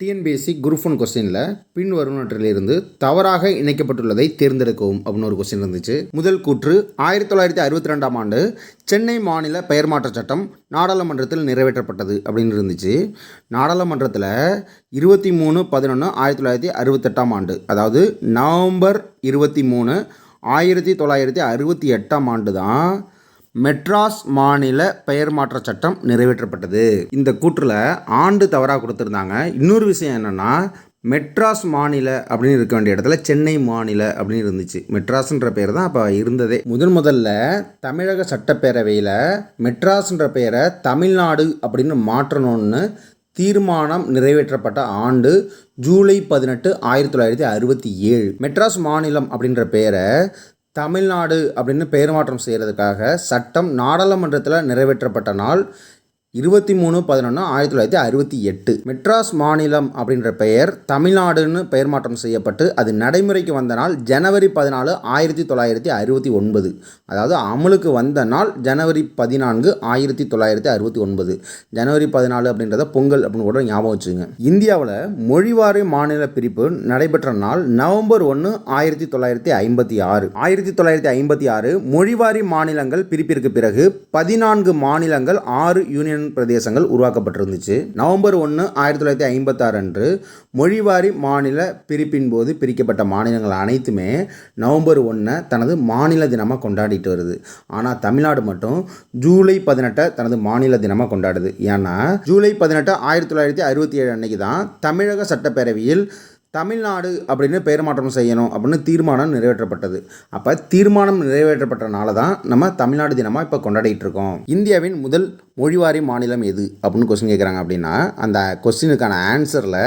TNPSC group one கொஸ்டினில் பின் வருவனற்றிலிருந்து தவறாக இணைக்கப்பட்டுள்ளதை தேர்ந்தெடுக்கவும் அப்படின்னு ஒரு கொஸ்டின் இருந்துச்சு. முதல் கூற்று ஆயிரத்தி தொள்ளாயிரத்தி அறுபத்தி ரெண்டாம் ஆண்டு சென்னை மாநில பெயர் மாற்றச் சட்டம் நாடாளுமன்றத்தில் நிறைவேற்றப்பட்டது அப்படின்னு இருந்துச்சு. நாடாளுமன்றத்தில் இருபத்தி மூணு பதினொன்று ஆயிரத்தி தொள்ளாயிரத்தி அறுபத்தெட்டாம் ஆண்டு அதாவது நவம்பர் இருபத்தி மூணு ஆயிரத்தி தொள்ளாயிரத்தி அறுபத்தி எட்டாம் ஆண்டு தான் மெட்ராஸ் மாநில பெயர் மாற்ற சட்டம் நிறைவேற்றப்பட்டது. இந்த கூற்றில் ஆண்டு தவறாக கொடுத்துருந்தாங்க. இன்னொரு விஷயம் என்னென்னா மெட்ராஸ் மாநில அப்படின்னு இருக்க வேண்டிய இடத்துல சென்னை மாநில அப்படின்னு இருந்துச்சு. மெட்ராஸ்ன்ற பேர் தான் அப்போ இருந்ததே. முதன் முதல்ல தமிழக சட்டப்பேரவையில் மெட்ராஸ்ன்ற பெயரை தமிழ்நாடு அப்படின்னு மாற்றணும்னு தீர்மானம் நிறைவேற்றப்பட்ட ஆண்டு ஜூலை பதினெட்டு ஆயிரத்தி தொள்ளாயிரத்தி அறுபத்தி ஏழு. மெட்ராஸ் மாநிலம் அப்படின்ற பெயரை தமிழ்நாடு அப்படின்னு பெயர் மாற்றம் செய்கிறதுக்காக சட்டம் நாடாளுமன்றத்தில் நிறைவேற்றப்பட்ட நாள். இருபத்தி மூணு பதினொன்று ஆயிரத்தி தொள்ளாயிரத்தி அறுபத்தி எட்டு. மெட்ராஸ் மாநிலம் அப்படின்ற பெயர் தமிழ்நாடுன்னு பெயர் மாற்றம் செய்யப்பட்டு அது நடைமுறைக்கு வந்த நாள் ஜனவரி பதினாலு ஆயிரத்தி தொள்ளாயிரத்தி அறுபத்தி ஒன்பது. அதாவது அமலுக்கு வந்த நாள் ஜனவரி பதினான்கு ஆயிரத்தி தொள்ளாயிரத்தி அறுபத்தி ஒன்பது. ஜனவரி பதினாலு அப்படின்றத பொங்கல் அப்படின்னு கூட ஞாபகம் வச்சுங்க இந்தியாவில் மொழிவாரி மாநில பிரிப்பு நடைபெற்ற நாள் நவம்பர் ஒன்று ஆயிரத்தி தொள்ளாயிரத்தி ஐம்பத்தி ஆறு. ஆயிரத்தி தொள்ளாயிரத்தி ஐம்பத்தி ஆறு மொழிவாரி மாநிலங்கள் பிரிப்பிற்கு பிறகு பதினான்கு மாநிலங்கள் ஆறு யூனியன் பிரதேசங்கள் உருவாக்கப்பட்டிருந்துச்சு. நவம்பர் ஒன்று ஆயிரத்தி தொள்ளாயிரத்தி ஐம்பத்தாறு அன்று மொழிவாரி மாநில பிரிப்பின் போது பிரிக்கப்பட்ட மாநிலங்கள் அனைத்துமே நவம்பர் ஒன்றை தனது மாநில தினமாக கொண்டாடிட்டு வருது. ஆனால் தமிழ்நாடு மட்டும் ஜூலை பதினெட்டை தனது மாநில தினமாக கொண்டாடுது. ஏன்னா ஜூலை பதினெட்டு ஆயிரத்தி தொள்ளாயிரத்தி அறுபத்தி ஏழு அன்னைக்கு தான் தமிழக சட்டப்பேரவையில் தமிழ்நாடு அப்படின்னு பெயர் மாற்றம் செய்யணும் அப்படின்னு தீர்மானம் நிறைவேற்றப்பட்டது. அப்போ தீர்மானம் நிறைவேற்றப்பட்டனால தான் நம்ம தமிழ்நாடு தினமாக இப்போ கொண்டாடிட்டு இருக்கோம். இந்தியாவின் முதல் மொழிவாரி மாநிலம் எது அப்படின்னு கொஸ்டின் கேட்குறாங்க அப்படின்னா அந்த கொஸ்டினுக்கான ஆன்சரில்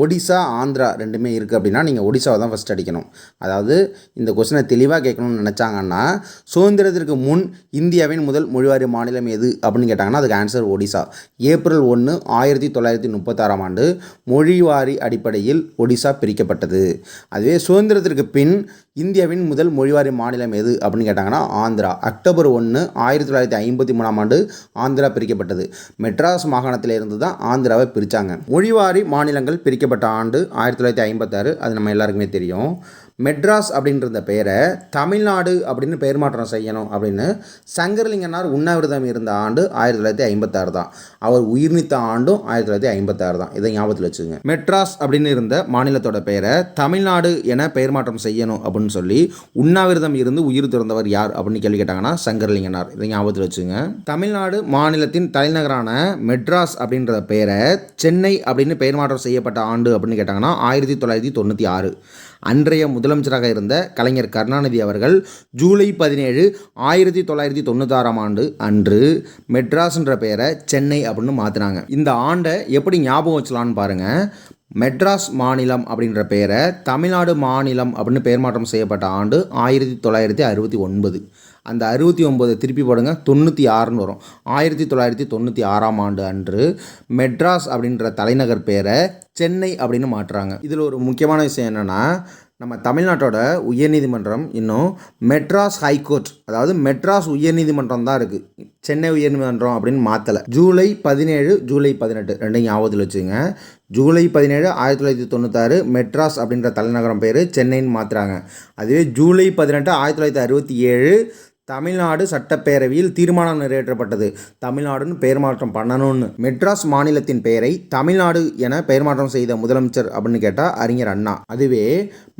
ஒடிசா ஆந்திரா ரெண்டுமே இருக்குது அப்படின்னா நீங்கள் ஒடிசாவை தான் ஃபஸ்ட் அடிக்கணும். அதாவது இந்த கொஸ்டினை தெளிவாக கேட்கணும்னு நினச்சாங்கன்னா சுதந்திரத்திற்கு முன் இந்தியாவின் முதல் மொழிவாரி மாநிலம் எது அப்படின்னு கேட்டாங்கன்னா அதுக்கு ஆன்சர் ஒடிசா. ஏப்ரல் ஒன்று ஆயிரத்தி தொள்ளாயிரத்தி முப்பத்தாறாம் ஆண்டு மொழிவாரி அடிப்படையில் ஒடிசா பிரிக்கப்பட்டது. அதுவே சுதந்திரத்திற்கு பின் இந்தியாவின் முதல் மொழிவாரி மாநிலம் எது அப்படின்னு கேட்டாங்கன்னா ஆந்திரா. அக்டோபர் ஒன்று ஆயிரத்தி தொள்ளாயிரத்தி ஐம்பத்தி மூணாம் ஆண்டு ஆந்திரா பிரிக்கப்பட்டது. மெட்ராஸ் மாகாணத்திலிருந்து தான் ஆந்திராவை பிரித்தாங்க மொழிவாரி மாநிலங்கள் பிரிக்கப்பட்ட ஆண்டு ஆயிரத்தி தொள்ளாயிரத்தி ஐம்பத்தாறு அது நம்ம எல்லாருக்குமே தெரியும். மெட்ராஸ் அப்படின்ற பெயரை தமிழ்நாடு அப்படின்னு பெயர் மாற்றம் செய்யணும் அப்படின்னு சங்கரலிங்கனார் உண்ணாவிரதம் இருந்த ஆண்டு ஆயிரத்தி தொள்ளாயிரத்தி ஐம்பத்தாறு தான். அவர் உயிர் நீத்த ஆண்டும் ஆயிரத்தி தொள்ளாயிரத்தி ஐம்பத்தாறு தான். இதை ஞாபகத்தில் வச்சுங்க மெட்ராஸ் அப்படின்னு இருந்த மாநிலத்தோட பெயரை தமிழ்நாடு என பெயர் மாற்றம் செய்யணும் அப்படின்னு சொல்லி உண்ணாவிரதம் இருந்து உயிர் திறந்தவர் யார் அப்படின்னு கேள்வி கேட்டாங்கன்னா சங்கரலிங்கனார். இதை ஞாபகத்தில் வச்சுங்க தமிழ்நாடு மாநிலத்தின் தலைநகரான மெட்ராஸ் அப்படின்ற பெயரை சென்னை அப்படின்னு பெயர் மாற்றம் செய்யப்பட்ட ஆண்டு அப்படின்னு கேட்டாங்கன்னா ஆயிரத்தி தொள்ளாயிரத்தி தொண்ணூற்றி ஆறு. அன்றைய முதலமைச்சராக இருந்த கலைஞர் கருணாநிதி அவர்கள் ஜூலை பதினேழு ஆயிரத்தி தொள்ளாயிரத்தி தொண்ணூத்தாறாம் ஆண்டு அன்று மெட்ராஸ்ன்ற பெயரை சென்னை அப்படின்னு மாற்றினாங்க இந்த ஆண்டை எப்படி ஞாபகம் வச்சலான்னு பாருங்கள் மெட்ராஸ் மாநிலம் அப்படின்ற பெயரை தமிழ்நாடு மாநிலம் அப்படின்னு பெயர் மாற்றம் செய்யப்பட்ட ஆண்டு ஆயிரத்தி தொள்ளாயிரத்தி அறுபத்தி ஒன்பது. அந்த அறுபத்தி ஒம்பது திருப்பி போடுங்க தொண்ணூற்றி ஆறுன்னு வரும். ஆயிரத்தி தொள்ளாயிரத்தி தொண்ணூற்றி ஆறாம் ஆண்டு அன்று மெட்ராஸ் அப்படின்ற தலைநகர் பேரை சென்னை அப்படின்னு மாற்றுறாங்க. இதில் ஒரு முக்கியமான விஷயம் என்னென்னா நம்ம தமிழ்நாட்டோட உயர்நீதிமன்றம் இன்னும் மெட்ராஸ் ஹைகோர்ட் அதாவது மெட்ராஸ் உயர்நீதிமன்றம் தான் இருக்குது சென்னை உயர்நீதிமன்றம் அப்படின்னு மாற்றலை ஜூலை பதினேழு ஜூலை பதினெட்டு ரெண்டையும் ஞாபகத்தில் வச்சுங்க ஜூலை பதினேழு ஆயிரத்தி தொள்ளாயிரத்தி தொண்ணூத்தாறு மெட்ராஸ் அப்படின்ற தலைநகரம் பேர் சென்னைன்னு மாற்றுறாங்க அதுவே ஜூலை பதினெட்டு ஆயிரத்தி தொள்ளாயிரத்தி அறுபத்தி ஏழு தமிழ்நாடு சட்டப்பேரவையில் தீர்மானம் நிறைவேற்றப்பட்டது. தமிழ்நாடுன்னு பெயர் மாற்றம் பண்ணணும்னு. மெட்ராஸ் மாநிலத்தின் பெயரை தமிழ்நாடு என பெயர் மாற்றம் செய்த முதலமைச்சர் அப்படின்னு கேட்டால் அறிஞர் அண்ணா. அதுவே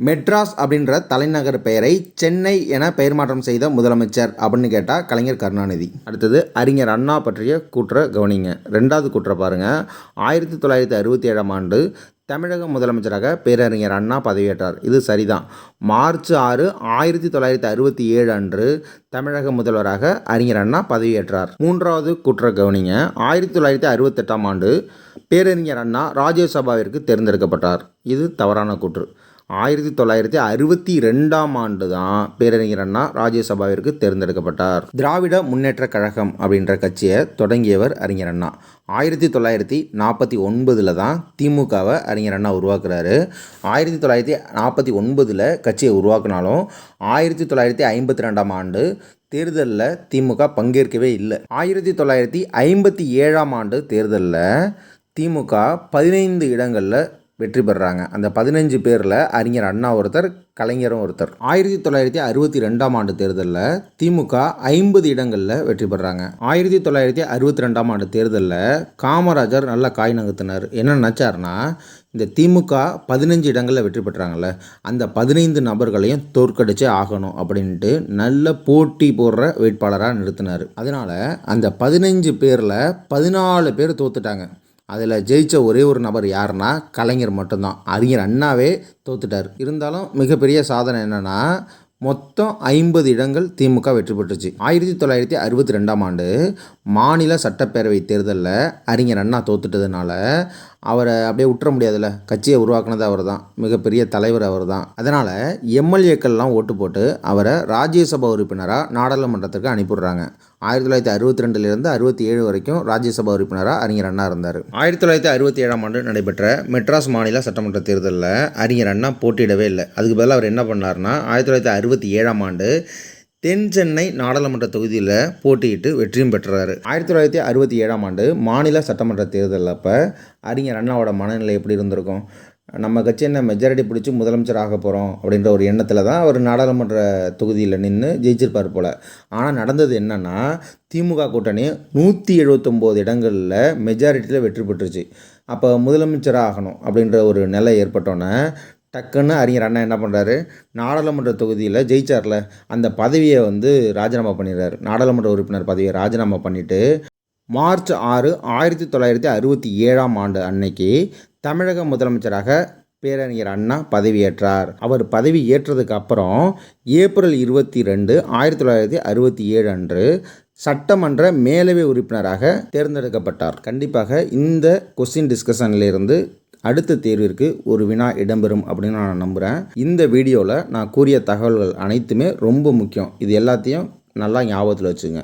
மெட்ராஸ் அப்படின்ற தலைநகர் பெயரை சென்னை என பெயர் மாற்றம் செய்த முதலமைச்சர் அப்படின்னு கேட்டால் கலைஞர் கருணாநிதி. அடுத்தது அறிஞர் அண்ணா பற்றிய கூற்றை கவனிங்க. ரெண்டாவது கூற்றை பாருங்கள் ஆயிரத்தி தொள்ளாயிரத்தி அறுபத்தி ஏழாம் ஆண்டு தமிழக முதலமைச்சராக பேரறிஞர் அண்ணா பதவியேற்றார். இது சரிதான். மார்ச் ஆறு ஆயிரத்தி தொள்ளாயிரத்தி அறுபத்தி ஏழு அன்று தமிழக முதல்வராக அறிஞர் அண்ணா பதவியேற்றார். மூன்றாவது குற்ற கவனிங்க ஆயிரத்தி தொள்ளாயிரத்தி அறுபத்தெட்டாம் ஆண்டு பேரறிஞர் அண்ணா ராஜ்யசபாவிற்கு தேர்ந்தெடுக்கப்பட்டார். இது தவறான கூற்று. ஆயிரத்தி தொள்ளாயிரத்தி அறுபத்தி ரெண்டாம் ஆண்டு தான் பேரறிஞர் அண்ணா ராஜ்யசபாவிற்கு தேர்ந்தெடுக்கப்பட்டார். திராவிட முன்னேற்ற கழகம் அப்படின்ற கட்சியை தொடங்கியவர் அறிஞர் அண்ணா. ஆயிரத்தி தொள்ளாயிரத்தி நாற்பத்தி ஒன்பதில் தான் திமுகவை அறிஞர் அண்ணா உருவாக்குறாரு. ஆயிரத்தி தொள்ளாயிரத்தி நாற்பத்தி ஒன்பதில் கட்சியை உருவாக்குனாலும் ஆயிரத்தி தொள்ளாயிரத்தி ஐம்பத்தி ரெண்டாம் ஆண்டு தேர்தலில் திமுக பங்கேற்கவே இல்லை. ஆயிரத்தி தொள்ளாயிரத்தி ஐம்பத்தி ஏழாம் ஆண்டு தேர்தலில் திமுக பதினைந்து இடங்களில் வெற்றி பெறுறாங்க. அந்த பதினஞ்சு பேரில் அறிஞர் அண்ணா ஒருத்தர் கலைஞரும் ஒருத்தர். ஆயிரத்தி தொள்ளாயிரத்தி அறுபத்தி ரெண்டாம் ஆண்டு தேர்தலில் திமுக ஐம்பது இடங்களில் வெற்றி பெறுறாங்க ஆயிரத்தி தொள்ளாயிரத்தி அறுபத்தி ரெண்டாம் ஆண்டு தேர்தலில் காமராஜர் நல்ல காய் நகர்த்தினார். என்ன நினச்சார்னா இந்த திமுக பதினஞ்சு இடங்களில் வெற்றி பெற்றாங்கல்ல அந்த பதினைந்து நபர்களையும் தோற்கடிச்சே ஆகணும் அப்படின்ட்டு நல்ல போட்டி போடுற வேட்பாளராக நிறுத்தினார். அதனால் அந்த பதினஞ்சு பேரில் பதினாலு பேர் தோத்துட்டாங்க. அதில் ஜெயித்த ஒரே ஒரு நபர் யாருன்னா கலைஞர் மட்டும்தான். அறிஞர் அண்ணாவே தோத்துட்டார். இருந்தாலும் மிகப்பெரிய சாதனை என்னென்னா மொத்தம் ஐம்பது இடங்கள் திமுக வெற்றி பெற்றுச்சு. ஆயிரத்தி தொள்ளாயிரத்தி அறுபத்தி ரெண்டாம் ஆண்டு மாநில சட்டப்பேரவை தேர்தலில் அறிஞர் அண்ணா தோத்துட்டதுனால அவரை அப்படியே விட்டுற முடியாதுல்ல. கட்சியை உருவாக்குனது அவர் தான் மிகப்பெரிய தலைவர் அவர் தான் அதனால் எம்எல்ஏக்கள்லாம் ஓட்டு போட்டு அவரை ராஜ்யசபா உறுப்பினராக நாடாளுமன்றத்துக்கு அனுப்பிடுறாங்க ஆயிரத்தி தொள்ளாயிரத்தி அறுபத்தி ரெண்டுலேருந்து அறுபத்தி ஏழு வரைக்கும் ராஜ்யசபா உறுப்பினராக அறிஞர் அண்ணா இருந்தார். ஆயிரத்தி தொள்ளாயிரத்தி அறுபத்தி ஏழாம் ஆண்டு நடைபெற்ற மெட்ராஸ் மாநில சட்டமன்ற தேர்தலில் அறிஞர் அண்ணா போட்டியிடவே இல்லை. அதுக்கு பதிலாக அவர் என்ன பண்ணார்னா ஆயிரத்தி தொள்ளாயிரத்தி அறுபத்தி ஏழாம் ஆண்டு தென் சென்னை நாடாளுமன்ற தொகுதியில் போட்டியிட்டு வெற்றியும் பெற்றார். ஆயிரத்தி தொள்ளாயிரத்தி அறுபத்தி ஏழாம் ஆண்டு மாநில சட்டமன்ற தேர்தல் அப்போ அறிஞர் அண்ணாவோட மனநிலை எப்படி இருந்திருக்கும்? நம்ம கட்சி என்ன மெஜாரிட்டி பிடிச்சி முதலமைச்சர் ஆக போகிறோம் அப்படின்ற ஒரு எண்ணத்தில் தான் அவர் நாடாளுமன்ற தொகுதியில் நின்று ஜெயிச்சிருப்பார் போல். ஆனால் நடந்தது என்னென்னா திமுக கூட்டணி நூற்றி எழுபத்தொம்போது இடங்களில் மெஜாரிட்டியில் வெற்றி பெற்றுச்சு. அப்போ முதலமைச்சராக ஆகணும் அப்படின்ற ஒரு நிலை ஏற்பட்டோன்னே டக்குன்னு அறிஞர் அண்ணா என்ன பண்ணுறாரு நாடாளுமன்ற தொகுதியில் ஜெயிச்சார்ல. அந்த பதவியை வந்து ராஜினாமா பண்ணிடுறாரு. நாடாளுமன்ற உறுப்பினர் பதவியை ராஜினாமா பண்ணிவிட்டு மார்ச் ஆறு ஆயிரத்தி தொள்ளாயிரத்தி அறுபத்தி ஏழாம் ஆண்டு அன்னைக்கு தமிழக முதலமைச்சராக பேரறிஞர் அண்ணா பதவியேற்றார். அவர் பதவி ஏற்றதுக்கு அப்புறம் ஏப்ரல் இருபத்தி ரெண்டு ஆயிரத்தி தொள்ளாயிரத்தி அறுபத்தி ஏழு அன்று சட்டமன்ற மேலவை உறுப்பினராக தேர்ந்தெடுக்கப்பட்டார். கண்டிப்பாக இந்த கொஸ்டின் டிஸ்கஷன்லேருந்து அடுத்த தேர்விற்கு ஒரு வினா இடம்பெறும் அப்படின்னு நான் நம்புகிறேன் இந்த வீடியோவில் நான் கூறிய தகவல்கள் அனைத்துமே ரொம்ப முக்கியம். இது எல்லாத்தையும் நல்லா ஞாபகத்தில் வச்சுங்க.